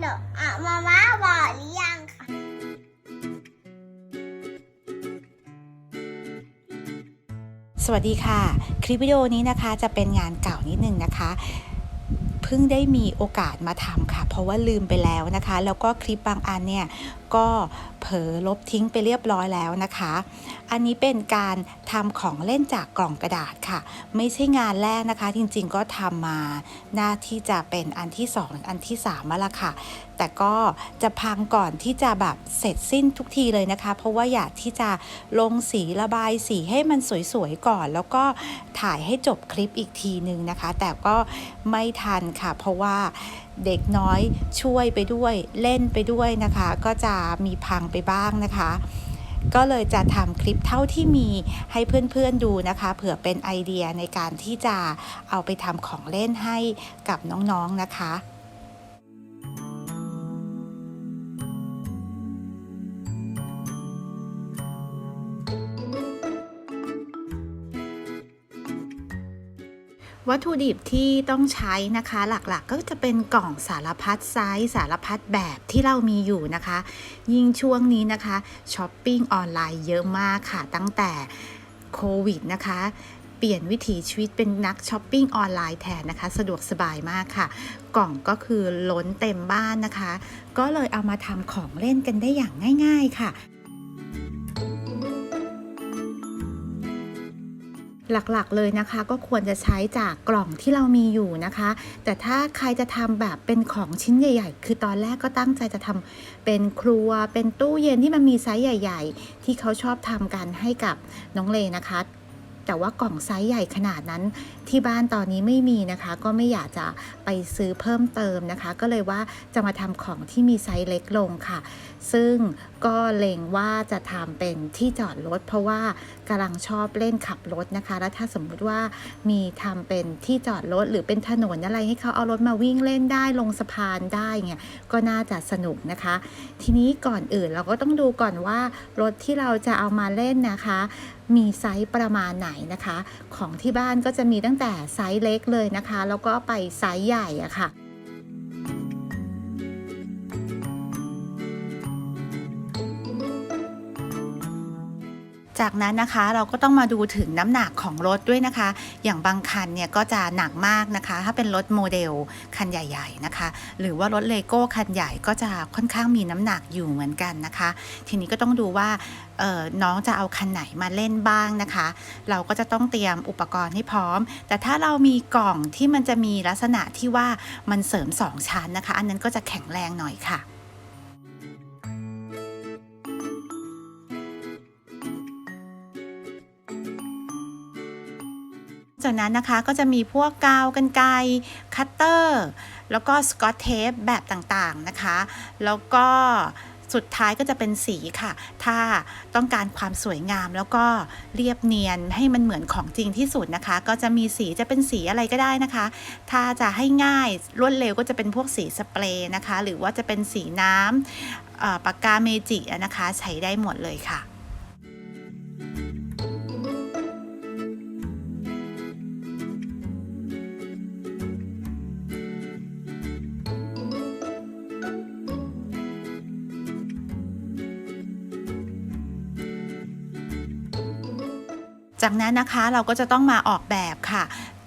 เดี๋ยวอะมาม่าบอกหรือยังคะสวัสดีค่ะ คลิปวิดีโอนี้นะคะจะเป็นงานเก่านิดนึงนะคะเพิ่งได้มีโอกาสมาทำค่ะ เพราะว่าลืมไปแล้วนะคะ แล้วก็คลิปบางอันเนี่ย ก็เผลอลบทิ้งไปเรียบร้อยแล้วนะคะ อันนี้เป็นการทำของเล่นจากกล่องกระดาษค่ะ ไม่ใช่งานแรกนะคะ จริงๆก็ทำมาหน้าที่จะเป็นอันที่สองหรืออันที่สามมาละค่ะ แต่ก็จะพังก่อนที่จะแบบเสร็จสิ้นทุกทีเลยนะคะ เพราะว่าอยากที่จะลงสีระบายสีให้มันสวยๆก่อน แล้วก็ถ่ายให้จบคลิปอีกทีนึงนะคะ แต่ก็ไม่ทันค่ะ เพราะว่า เด็กน้อยช่วยไปด้วยเล่นไปด้วยนะคะ ก็จะมีพังไปบ้างนะคะ ก็เลยจะทำคลิปเท่าที่มีให้เพื่อนๆดูนะคะ เผื่อเป็นไอเดียในการที่จะเอาไปทำของเล่นให้กับน้องๆนะคะ วัตถุดิบที่ต้องใช้นะคะหลักๆก็จะเป็นกล่องสารพัดไซส์สารพัดแบบที่เรามีอยู่นะคะ ยิ่งช่วงนี้นะคะช้อปปิ้งออนไลน์เยอะมากค่ะ ตั้งแต่โควิดนะคะเปลี่ยนวิถีชีวิตเป็นนักช้อปปิ้งออนไลน์แทนนะคะ สะดวกสบายมากค่ะ กล่องก็คือล้นเต็มบ้านนะคะ ก็เลยเอามาทำของเล่นกันได้อย่างง่าย ๆ ค่ะ หลักๆเลยนะคะ ก็ควรจะใช้จากกล่องที่เรามีอยู่นะคะ แต่ถ้าใครจะทำแบบเป็นของชิ้นใหญ่ ๆ คือตอนแรกก็ตั้งใจจะทำเป็นครัว เป็นตู้เย็นที่มันมีไซส์ใหญ่ ๆ ที่เขาชอบทำกันให้กับน้องเลนะคะแต่ว่ากล่องไซส์ใหญ่ขนาดนั้น ที่บ้านตอนนี้ไม่มีนะคะ ก็ไม่อยากจะไปซื้อเพิ่มเติมนะคะ ก็เลยว่าจะมาทำของที่มีไซส์เล็กลงค่ะ ซึ่งก็เล็งว่าจะทำเป็นที่จอดรถ เพราะว่ากำลังชอบเล่นขับรถนะคะ แล้วถ้าสมมุติว่ามีทำเป็นที่จอดรถหรือเป็นถนนอะไรให้เขาเอารถมาวิ่งเล่นได้ลงสะพานได้เงี้ยก็น่าจะสนุกนะคะ ทีนี้ก่อนอื่นเราก็ต้องดูก่อนว่ารถที่เราจะเอามาเล่นนะคะ มีไซส์ประมาณไหนนะคะ ของที่บ้านก็จะมีตั้งแต่ไซส์เล็กเลยนะคะ แล้วก็ไปไซส์ใหญ่อะค่ะ จากนั้นนะคะเราก็ต้องมาดูถึงน้ำหนักของรถด้วยนะคะ อย่างบางคันเนี่ยก็จะหนักมากนะคะ ถ้าเป็นรถโมเดลคันใหญ่ ๆนะคะ หรือว่ารถเลโก้คันใหญ่ก็จะค่อนข้างมีน้ำหนักอยู่เหมือนกันนะคะ ทีนี้ก็ต้องดูว่าน้องจะเอาคันไหนมาเล่นบ้างนะคะ เราก็จะต้องเตรียมอุปกรณ์ให้พร้อม แต่ถ้าเรามีกล่องที่มันจะมีลักษณะที่ว่ามันเสริมสองชั้นนะคะ อันนั้นก็จะแข็งแรงหน่อยค่ะ จากนั้นนะคะก็จะมีพวกกาวกันไกรคัตเตอร์ แล้วก็สกอตเทปแบบต่างๆนะคะ แล้วก็สุดท้ายก็จะเป็นสีค่ะ ถ้าต้องการความสวยงามแล้วก็เรียบเนียนให้มันเหมือนของจริงที่สุดนะคะ ก็จะมีสีจะเป็นสีอะไรก็ได้นะคะ ถ้าจะให้ง่ายรวดเร็วก็จะเป็นพวกสีสเปรย์นะคะ หรือว่าจะเป็นสีน้ำปากกาเมจินะคะ ใช้ได้หมดเลยค่ะ จากนั้นนะคะเราก็จะต้องมาออกแบบค่ะ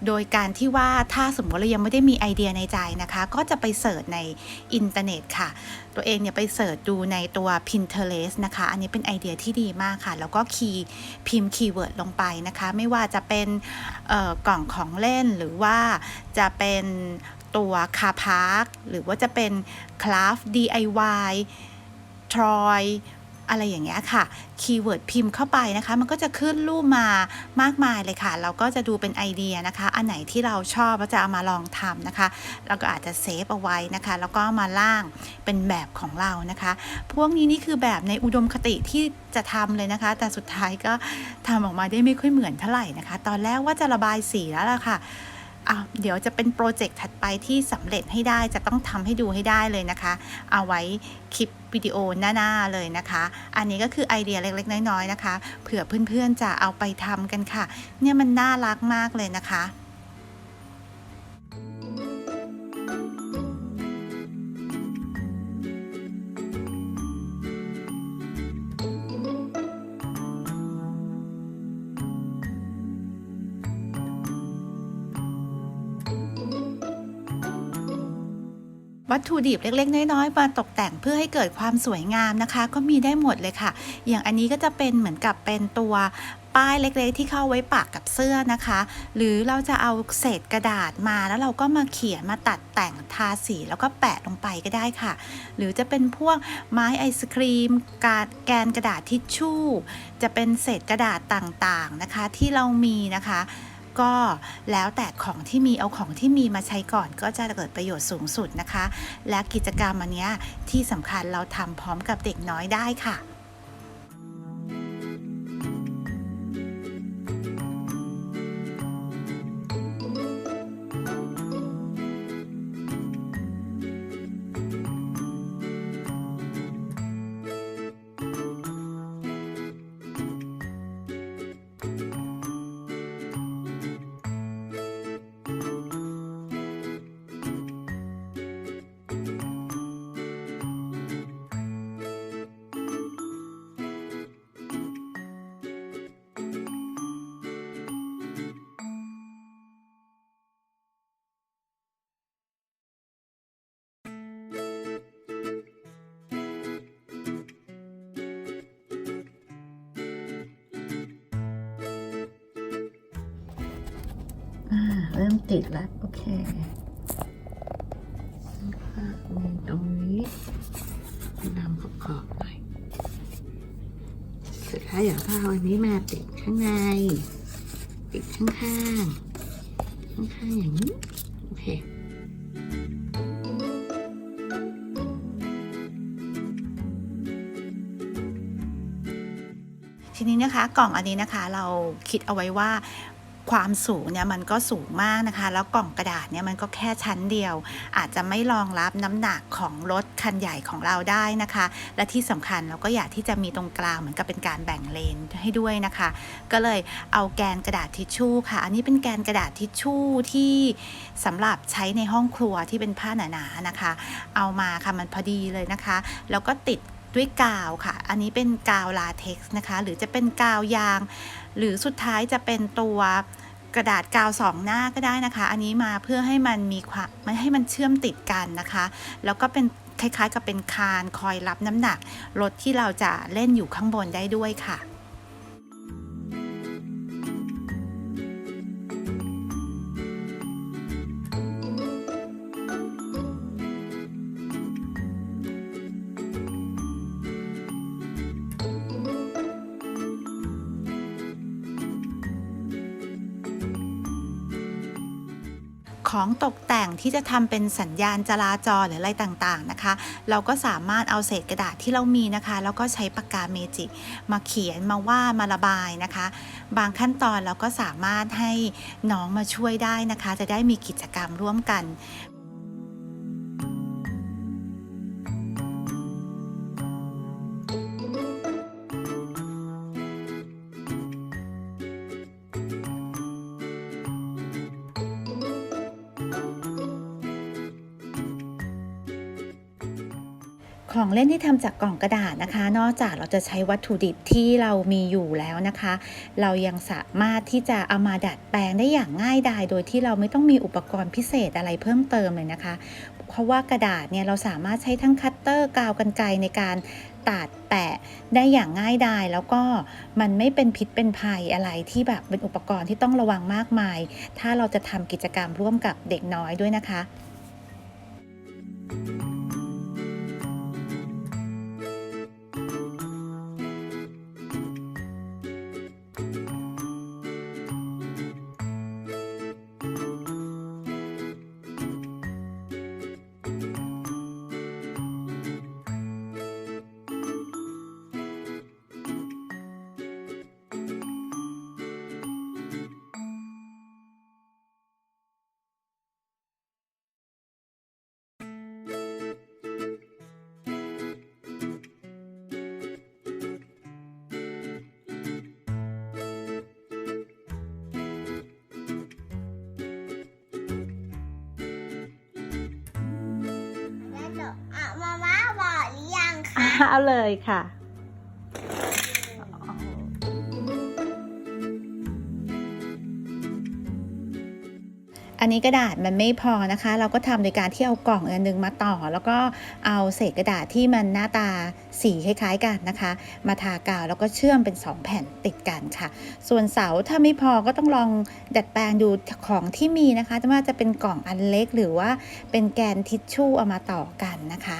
โดยการที่ว่าถ้าสมมติเรายังไม่ได้มีไอเดียในใจนะคะ ก็จะไปเสิร์ชในอินเทอร์เน็ตค่ะ ตัวเองเนี่ยไปเสิร์ชดูในตัว Pinterest นะคะ อันนี้เป็นไอเดียที่ดีมากค่ะ แล้วก็คีย์พิมพ์คีย์เวิร์ดลงไปนะคะ ไม่ว่าจะเป็นเอ่อกล่องของเล่นหรือว่าจะเป็นตัวคาพาร์คหรือว่าจะเป็นคราฟ DIY ทรอย อะไรอย่างเงี้ยค่ะ คีย์เวิร์ดพิมพ์เข้าไปนะคะ มันก็จะขึ้นรูปมามากมายเลยค่ะ เราก็จะดูเป็นไอเดียนะคะ อันไหนที่เราชอบก็จะเอามาลองทำนะคะ เราก็อาจจะเซฟเอาไว้นะคะ แล้วก็มาล่างเป็นแบบของเรานะคะ พวกนี้นี่คือแบบในอุดมคติที่จะทำเลยนะคะ แต่สุดท้ายก็ทำออกมาได้ไม่ค่อยเหมือนเท่าไหร่นะคะ ตอนแรกว่าจะระบายสีแล้วล่ะค่ะ อะเดี๋ยวจะเป็นโปรเจกต์ถัดไปที่สำเร็จให้ได้จะต้องทำให้ดูให้ได้เลยนะคะ เอาไว้คลิปวิดีโอหน้าๆเลยนะคะ อันนี้ก็คือไอเดียเล็กๆ น้อยๆนะคะ เผื่อเพื่อนๆจะเอาไปทำกันค่ะ เนี่ยมันน่ารักมากเลยนะคะ วัตถุดิบเล็ก ๆ น้อยๆมาตกแต่งเพื่อให้เกิดความสวยงามนะคะ ก็มีได้หมดเลยค่ะ อย่างอันนี้ก็จะเป็นเหมือนกับเป็นตัวป้ายเล็กๆ ที่เข้าไว้ปากกับเสื้อนะคะ หรือเราจะเอาเศษกระดาษมาแล้วเราก็มาเขียนมาตัดแต่งทาสีแล้วก็แปะลงไปก็ได้ค่ะ หรือจะเป็นพวกไม้ไอศครีมกาแกนกระดาษทิชชู่ จะเป็นเศษกระดาษต่างๆนะคะที่เรามีนะคะ ก็แล้วแต่ของที่มีเอาของที่มีมาใช้ก่อนก็จะเกิดประโยชน์สูงสุดนะคะ และกิจกรรมอันเนี้ยที่สำคัญเราทำพร้อมกับเด็กน้อยได้ค่ะ อ่าเริ่มติดแล้ว โอเคมีตรงนี้นำขอบขอบๆหน่อยเสร็จแล้วเดี๋ยวก็เอาอันนี้มาติดข้างใน ติดข้างข้างๆข้างข้างๆอย่างนี้ โอเคทีนี้นะคะกล่องอันนี้นะคะเราคิดเอาไว้ว่า ความสูงเนี่ยมันก็สูงมากนะคะ แล้วกล่องกระดาษเนี่ยมันก็แค่ชั้นเดียว อาจจะไม่รองรับน้ำหนักของรถคันใหญ่ของเราได้นะคะ และที่สำคัญเราก็อยากที่จะมีตรงกลางเหมือนกับเป็นการแบ่งเลนให้ด้วยนะคะ ก็เลยเอาแกนกระดาษทิชชู่ค่ะ อันนี้เป็นแกนกระดาษทิชชู่ที่สำหรับใช้ในห้องครัวที่เป็นผ้าหนาๆนะคะ เอามาค่ะมันพอดีเลยนะคะ แล้วก็ติดด้วยกาวค่ะ อันนี้เป็นกาวลาเท็กซ์นะคะ หรือจะเป็นกาวยาง หรือสุดท้ายจะเป็นตัวกระดาษกาวสองหน้าก็ได้นะคะ อันนี้มาเพื่อให้มันมีความให้มันเชื่อมติดกันนะคะ แล้วก็เป็นคล้ายๆกับเป็นคานคอยรับน้ำหนักรถที่เราจะเล่นอยู่ข้างบนได้ด้วยค่ะ ของตกแต่งที่จะทำเป็นสัญญาณจราจรหรืออะไรต่างๆนะคะ เราก็สามารถเอาเศษกระดาษที่เรามีนะคะ แล้วก็ใช้ปากกาเมจิกมาเขียนมาว่าดมาระบายนะคะ บางขั้นตอนเราก็สามารถให้น้องมาช่วยได้นะคะ จะได้มีกิจกรรมร่วมกัน เล่นที่ทำจากกล่องกระดาษนะคะ นอกจากเราจะใช้วัตถุดิบที่เรามีอยู่แล้วนะคะ เรายังสามารถที่จะเอามาดัดแปลงได้อย่างง่ายดายโดยที่เราไม่ต้องมีอุปกรณ์พิเศษอะไรเพิ่มเติมเลยนะคะ เพราะว่ากระดาษเนี่ยเราสามารถใช้ทั้งคัตเตอร์กาวกันไกรในการตัดแปะได้อย่างง่ายดายแล้วก็มันไม่เป็นพิษเป็นภัยอะไรที่แบบเป็นอุปกรณ์ที่ต้องระวังมากมาย ถ้าเราจะทำกิจกรรมร่วมกับเด็กน้อยด้วยนะคะแล้ เอาเลยค่ะอันนี้กระดาษมันไม่พอนะคะ เราก็ทำโดยการที่เอากล่องอันหนึงมาต่อ แล้วก็เอาเศษกระดาษที่มันหน้าตาสีคล้ายๆกันนะคะ มาทากาวแล้วก็เชื่อมเป็น 2 แผ่นติดกันค่ะ ส่วนเสาถ้าไม่พอก็ต้องลองดัดแปลงดูของที่มีนะคะไม่ว่าจะเป็นกล่องอันเล็กหรือว่าเป็นแกนทิชชู่เอามาต่อกันนะคะ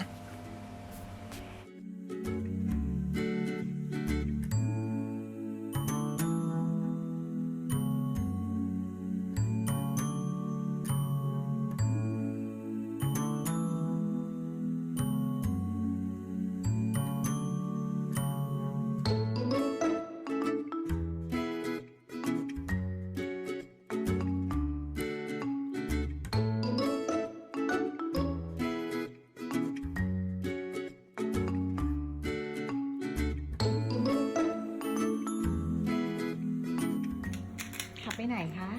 ไหนคะ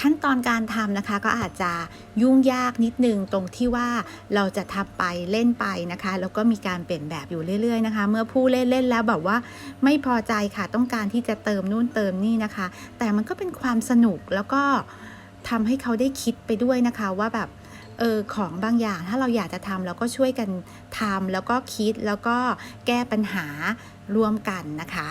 ขั้นตอนการทำนะคะก็อาจจะยุ่งยากนิดนึงตรงที่ว่าเราจะทำไปเล่นไปนะคะแล้วก็มีการเปลี่ยนแบบอยู่เรื่อย ๆนะคะ เมื่อผู้เล่นเล่นแล้วแบบว่าไม่พอใจค่ะต้องการที่จะเติมนู่นเติมนี่นะคะ แต่มันก็เป็นความสนุกแล้วก็ทำให้เขาได้คิดไปด้วยนะคะว่าแบบ เออของบางอย่างถ้าเราอยากจะทำเราก็ช่วยกันทำแล้วก็คิดแล้วก็แก้ปัญหาร่วมกันนะคะ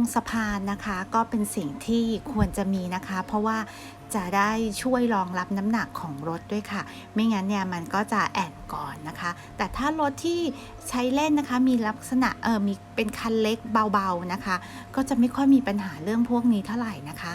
งสะพานนะคะก็เป็นสิ่งที่ควรจะมีนะคะ เพราะว่าจะได้ช่วยรองรับน้ำหนักของรถด้วยค่ะ ไม่งั้นเนี่ยมันก็จะแอนก่อนนะคะ แต่ถ้ารถที่ใช้เล่นนะคะ มีลักษณะเออมีเป็นคันเล็กเบาๆนะคะ ก็จะไม่ค่อยมีปัญหาเรื่องพวกนี้เท่าไหร่นะคะ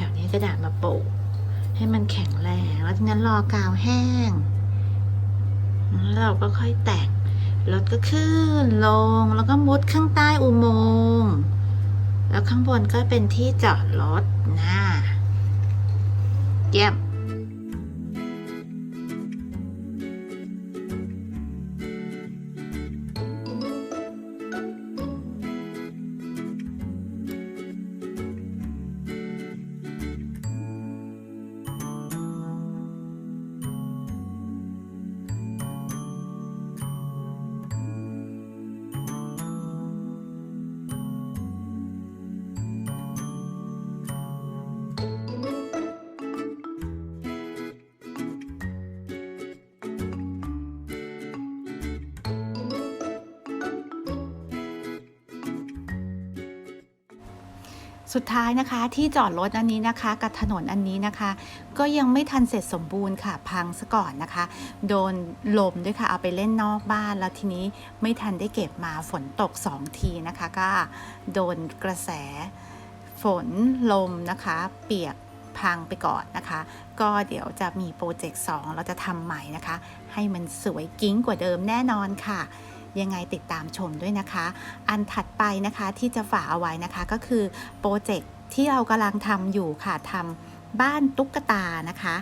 ถวนี้กระดาษมาโปะให้มันแข็งแรง แล้วงั้นรอกาวแห้ง แล้วเราก็ค่อยแต่งรถก็ขึ้นลง แล้วก็มุดข้างใต้อุโมงค์แล้วข้างบนก็เป็นที่จอดรถนะเยี่ยม สุดท้ายนะคะที่จอดรถอันนี้นะคะ กับถนนอันนี้นะคะ ก็ยังไม่ทันเสร็จสมบูรณ์ค่ะ พังซะก่อนนะคะ โดนลมด้วยค่ะเอาไปเล่นนอกบ้านแล้วทีนี้ไม่ทันได้เก็บมาฝนตกสองทีนะคะ ก็โดนกระแสฝนลมนะคะ เปียกพังไปก่อนนะคะ ก็เดี๋ยวจะมีโปรเจกต์2เราจะทำใหม่นะคะ ให้มันสวยกิ้งกว่าเดิมแน่นอนค่ะ ยังไงติดตามชมด้วยนะคะ อันถัดไปนะคะที่จะฝากเอาไว้นะคะก็คือโปรเจกต์ที่เรากำลังทำอยู่ค่ะทำบ้านตุ๊กตานะคะ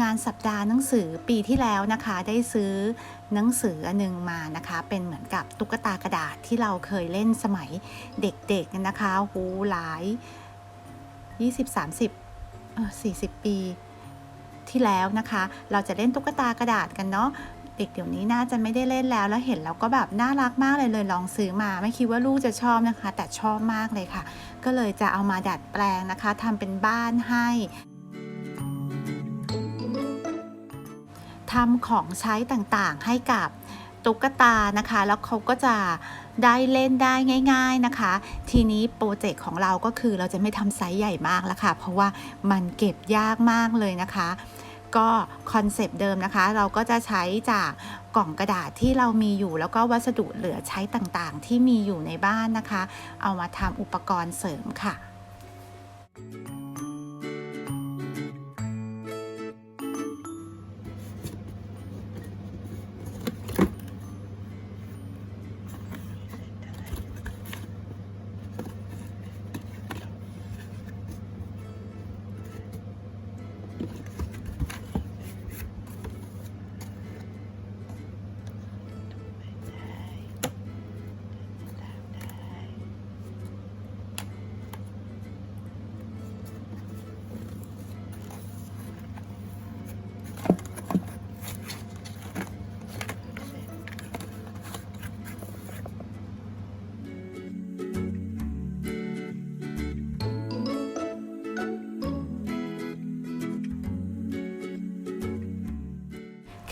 งานสัปดาห์หนังสือปีที่แล้วนะคะ ได้ซื้อหนังสืออันหนึงมานะคะ เป็นเหมือนกับตุ๊กตากระดาษที่เราเคยเล่นสมัยเด็กๆนะคะโหหลาย 20 30เออ40 ปีที่แล้วนะคะ เราจะเล่นตุ๊กตากระดาษกันเนาะเด็กเดี๋ยวนี้น่าจะไม่ได้เล่นแล้วแล้วเห็นแล้วก็แบบน่ารักมากเลยเลยลองซื้อมา ไม่คิดว่าลูกจะชอบนะคะ แต่ชอบมากเลยค่ะ ก็เลยจะเอามาดัดแปลงนะคะทำเป็นบ้านให้ ทำของใช้ต่างๆ ให้กับตุ๊กตานะคะ แล้วเขาก็จะได้เล่นได้ง่าย ๆนะคะ ทีนี้โปรเจกต์ของเราก็คือเราจะไม่ทำไซส์ใหญ่มากแล้วค่ะ เพราะว่ามันเก็บยากมากเลยนะคะ ก็คอนเซปต์เดิมนะคะ เราก็จะใช้จากกล่องกระดาษที่เรามีอยู่ แล้วก็วัสดุเหลือใช้ต่างๆ ที่มีอยู่ในบ้านนะคะ เอามาทำอุปกรณ์เสริมค่ะค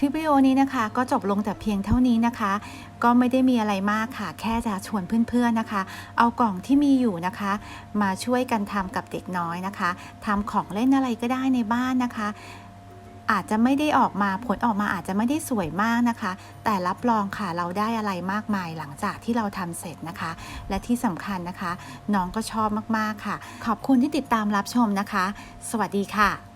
ลิปวิดีโอนี้นะคะ ก็จบลงแต่เพียงเท่านี้นะคะ ก็ไม่ได้มีอะไรมากค่ะ แค่จะชวนเพื่อนๆนะคะ เอากล่องที่มีอยู่นะคะ มาช่วยกันทำกับเด็กน้อยนะคะทำของเล่นอะไรก็ได้ในบ้านนะคะอาจจะไม่ได้ออกมาผลออกมาอาจจะไม่ได้สวยมากนะคะ แต่รับรองค่ะเราได้อะไรมากมายหลังจากที่เราทำเสร็จนะคะ และที่สำคัญนะคะ น้องก็ชอบมากๆค่ะ ขอบคุณที่ติดตามรับชมนะคะ สวัสดีค่ะ